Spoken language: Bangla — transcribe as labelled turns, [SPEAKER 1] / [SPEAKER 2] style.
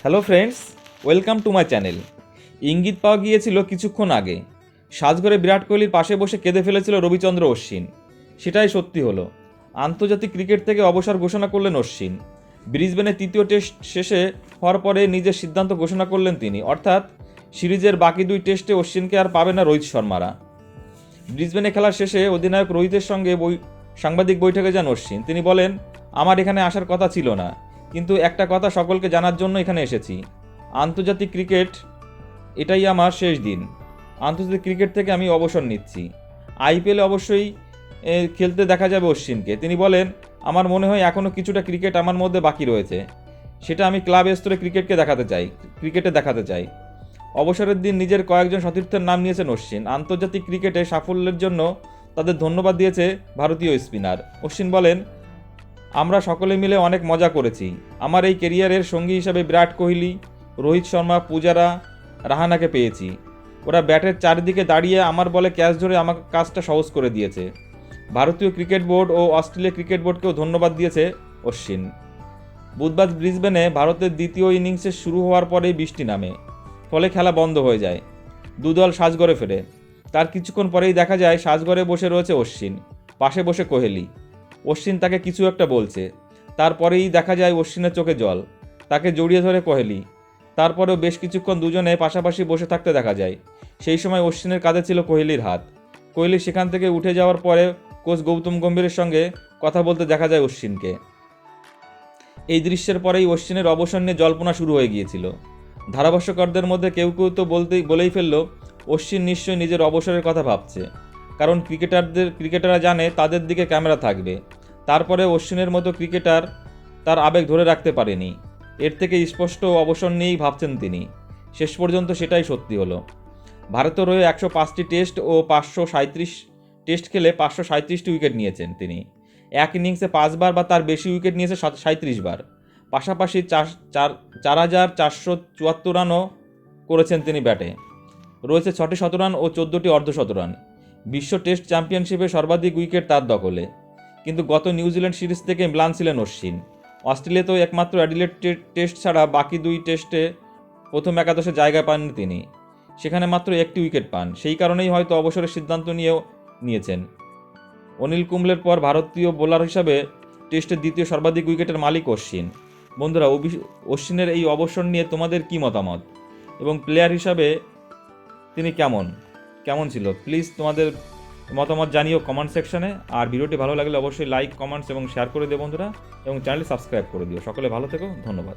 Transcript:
[SPEAKER 1] Hello friends welcome to my channel ইঙ্গিত পাওয়া গিয়েছিল কিছুক্ষণ আগে। সাজঘরে বিরাট কোহলির পাশে বসে কেঁদে ফেলেছিল রবিচন্দ্র অশ্বিন। সেটাই সত্যি হলো। আন্তর্জাতিক ক্রিকেট থেকে অবসর ঘোষণা করলেন অশ্বিন। ব্রিসবেনে তৃতীয় টেস্ট শেষে হওয়ার পরে নিজের সিদ্ধান্ত ঘোষণা করলেন তিনি। অর্থাৎ, সিরিজের বাকি দুই টেস্টে অশ্বিনকে আর পাবে না রোহিত শর্মারা। ব্রিসবেনে খেলার শেষে অধিনায়ক রোহিতের সঙ্গে বই সাংবাদিক বৈঠকে যান অশ্বিন। তিনি বলেন, আমার এখানে আসার কথা ছিল না। কিন্তু একটা কথা সকলকে জানার জন্য এখানে এসেছি। আন্তর্জাতিক ক্রিকেট, এটাই আমার শেষ দিন। আন্তর্জাতিক ক্রিকেট থেকে আমি অবসর নিচ্ছি। আইপিএলে অবশ্যই খেলতে দেখা যাবে অশ্বিনকে। তিনি বলেন, আমার মনে হয় এখনও কিছুটা ক্রিকেট আমার মধ্যে বাকি রয়েছে। সেটা আমি ক্লাব স্তরে ক্রিকেটকে দেখাতে চাই, ক্রিকেটে দেখাতে চাই। অবসরের দিন নিজের কয়েকজন সতীর্থের নাম নিয়েছেন অশ্বিন। আন্তর্জাতিক ক্রিকেটে সাফল্যের জন্য তাদের ধন্যবাদ দিয়েছে ভারতীয় স্পিনার। অশ্বিন বলেন আমরা সকলে মিলে অনেক মজা করেছি। আমার এই কেরিয়ারের সঙ্গী হিসাবে বিরাট কোহলি, রোহিত শর্মা, পূজারা, রাহানাকে পেয়েছি। ওরা ব্যাটের চারিদিকে দাঁড়িয়ে আমার বলে ক্যাচ ধরে আমাকে কাজটা সহজ করে দিয়েছে। ভারতীয় ক্রিকেট বোর্ড ও অস্ট্রেলিয়া ক্রিকেট বোর্ডকেও ধন্যবাদ দিয়েছে অশ্বিন। বুধবার ব্রিসবেনে ভারতের দ্বিতীয় ইনিংসের শুরু হওয়ার পরেই বৃষ্টি নামে, ফলে খেলা বন্ধ হয়ে যায়। দুদল সাজগড়ে ফেরে। তার কিছুক্ষণ পরেই দেখা যায় সাজগড়ে বসে রয়েছে অশ্বিন, পাশে বসে কোহেলি। অশ্বিন তাকে কিছু একটা বলছে। তারপরেই দেখা যায় অশ্বিনের চোখে জল। তাকে জড়িয়ে ধরে কোহেলি। তারপরেও বেশ কিছুক্ষণ দুজনে পাশাপাশি বসে থাকতে দেখা যায়। সেই সময় অশ্বিনের কাঁধে ছিল কোহলির হাত। কোহলি সেখান থেকে উঠে যাওয়ার পরে কোচ গৌতম গম্ভীরের সঙ্গে কথা বলতে দেখা যায় অশ্বিনকে। এই দৃশ্যের পরেই অশ্বিনের অবসর নিয়ে জল্পনা শুরু হয়ে গিয়েছিল। ধারাভাষ্যকারদের মধ্যে কেউ কেউ তো বলতেই, বলেই ফেলল, অশ্বিন নিশ্চয়ই নিজের অবসরের কথা ভাবছে। কারণ ক্রিকেটারদের, ক্রিকেটাররা জানে তাদের দিকে ক্যামেরা থাকবে। তারপরে অশ্বিনের মতো ক্রিকেটার তার আবেগ ধরে রাখতে পারেনি। এর থেকে স্পষ্ট অবসর নিয়েই ভাবছেন তিনি। শেষ পর্যন্ত সেটাই সত্যি হলো। ভারতের রয়ে একশো পাঁচটি টেস্ট ও পাঁচশো সাঁত্রিশ টেস্ট খেলে পাঁচশো সাঁত্রিশটি উইকেট নিয়েছেন তিনি। এক ইনিংসে পাঁচবার বা তার বেশি উইকেট নিয়েছে সাঁত্রিশ বার পাশাপাশি চার চার চার হাজার চারশো চুয়াত্তর রানও করেছেন তিনি ব্যাটে। রয়েছে ছটি শতরান ও চোদ্দোটি অর্ধশতরান বিশ্ব টেস্ট চ্যাম্পিয়নশিপে সর্বাধিক উইকেট তার দখলে। কিন্তু গত নিউজিল্যান্ড সিরিজ থেকে ম্লান ছিলেন অশ্বিন। অস্ট্রেলিয়াতেও একমাত্র অ্যাডিলেট টেস্ট ছাড়া বাকি দুই টেস্টে প্রথম একাদশে জায়গা পাননি তিনি। সেখানে মাত্র একটি উইকেট পান। সেই কারণেই হয়তো অবসরের সিদ্ধান্ত নিয়েও নিয়েছেন। অনিল কুম্বলের পর ভারতীয় বোলার হিসাবে টেস্টের দ্বিতীয় সর্বাধিক উইকেটের মালিক অশ্বিন। বন্ধুরা অশ্বিনের এই অবসর নিয়ে তোমাদের কি মতামত? এবং প্লেয়ার হিসাবে তিনি কেমন? কেমন ছিল? প্লিজ তোমাদের মতামত জানিও কমেন্ট সেকশনে আর ভিডিওটি ভালো লাগলে অবশ্যই লাইক কমেন্টস এবং শেয়ার করে দিও বন্ধুরা। এবং চ্যানেলটি সাবস্ক্রাইব করে দিও। সকলে ভালো থেকো। ধন্যবাদ।